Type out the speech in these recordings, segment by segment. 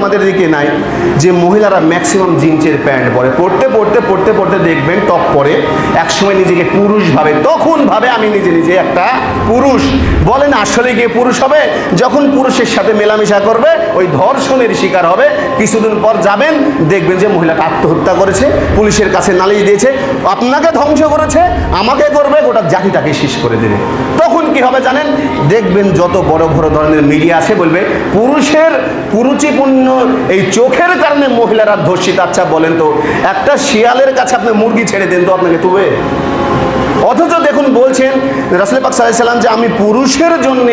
আমাদের দিকে নাই, যে মহিলারা ম্যাক্সিমাম জিন্সের প্যান্ট পরে। পড়তে পড়তে পড়তে পড়তে দেখবেন টপ পরে, একসময় নিজেকে পুরুষ ভাবে, তখন ভাবে আমি নিজে নিজে একটা পুরুষ। বলেন, আসলে গিয়ে পুরুষ হবে? যখন পুরুষের সাথে মেলামেশা করবে, ওই ধর্ষণের শিকার হবে। কিছুদিন পর যাবেন, দেখবেন যে মহিলাটা আত্মহত্যা করেছে, পুলিশের কাছে নালিশ দিয়েছে, আপনাকে ধ্বংস করেছে, আমাকে করবে, গোটা জাতিটাকে শেষ করে দেবে। তখন কি হবে জানেন? দেখবেন যত বড় বড় ধরনের মিডিয়া আছে, বলবে, পুরুষের কুরুচিপূর্ণ এই চোখের কারণে মহিলারা ধর্ষিত। আচ্ছা বলেন তো, একটা শিয়ালের কাছে আপনি মুরগি ছেড়ে দেন তো আপনাকে তুবে অথচ দেখুন বলছেন রাসুল পাক সাল্লাহ সাল্লাম যে আমি পুরুষের জন্য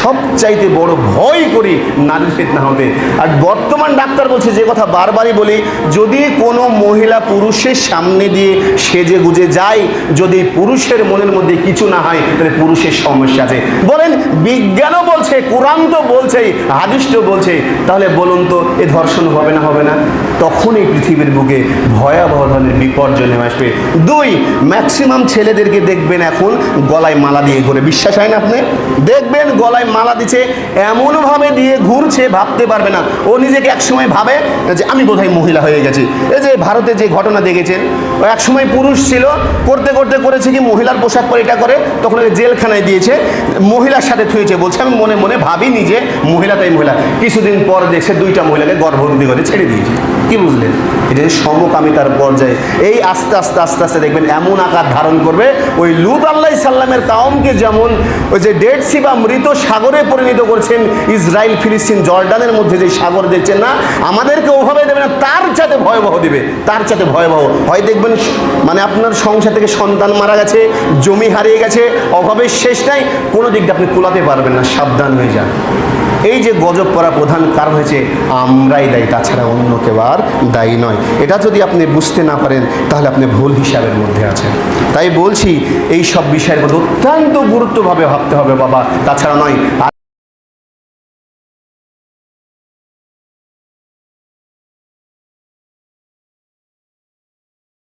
সবচাইতে বড় ভয় করি নারীর ফেতনা হবে। আর বর্তমান ডাক্তার বলছে যে কথা বারবারই বলি, যদি কোনো মহিলা পুরুষের সামনে দিয়ে সেজে গুজে যায়, যদি পুরুষের মনের মধ্যে কিছু না হয়, তাহলে পুরুষের সমস্যা আছে। বলেন, বিজ্ঞানও বলছে কোরআন তো বলছেই তো বলছে, তাহলে বলুন তো, এ ধর্ষণ হবে না হবে না? তখন এই পৃথিবীর বুকে ভয়াবহ ধরনের বিপর্যয় নেমে আসবে। দুই ম্যাক্সিমাম ছেলেদেরকে দেখবেন এখন গলায় মালা দিয়ে ঘুরে। বিশ্বাস হয় না আপনি? দেখবেন গলায় মালা দিচ্ছে এমনভাবে দিয়ে ঘুরছে, ভাবতে পারবে না। ও নিজেকে একসময় ভাবে যে আমি বোধহয় মহিলা হয়ে গেছি। এই যে ভারতে যে ঘটনা দেখেছেন, ও একসময় পুরুষ ছিল, করতে করতে করেছে কি মহিলার পোশাক পরে এটা করে, তখন ওকে জেলখানায় দিয়েছে, মহিলার সাথে থুয়েছে। বলছে, আমি মনে মনে ভাবি নিজে মহিলা তাই মহিলা। কিছুদিন পর দেখছে দুইটা মহিলাকে গর্ভবতী করে ছেড়ে দিয়েছে। কি বুঝলেন? এটা সমকামিতার পর্যায়ে। এই আস্তে আস্তে আস্তে আস্তে দেখবেন এমন আকার ধারণ করবে। ওই লুত আল্লাহ সাল্লামের কাউমকে যেমন ওই যে ডেড সি বা মৃত সাগরে পরিণত করছেন ইসরায়েল ফিলিস্তিন জর্ডানের মধ্যে যে সাগর দেখছেন না, আমাদেরকে ওভাবে দেবে না, তার চাতে ভয়াবহ দেবে, তার চাতে ভয়াবহ। হয় দেখবেন মানে আপনার সংসার থেকে সন্তান মারা গেছে, জমি হারিয়ে গেছে, অভাবের শেষ নাই, কোনো দিকটা আপনি কুলাতে পারবেন না, সাবধান হয়ে যান। এই যে গজব করা প্রধান কারণ হয়েছে, আমরাই দায়ী, তাছাড়া অন্য কেউ আর দায়ী নয়। এটা যদি আপনি বুঝতে না পারেন, তাহলে আপনি ভুল হিসাবের মধ্যে আছেন। তাই বলছি, এই সব বিষয়ের মধ্যে অত্যন্ত গুরুত্বভাবে ভাবতে হবে, বাবা। তাছাড়া নয়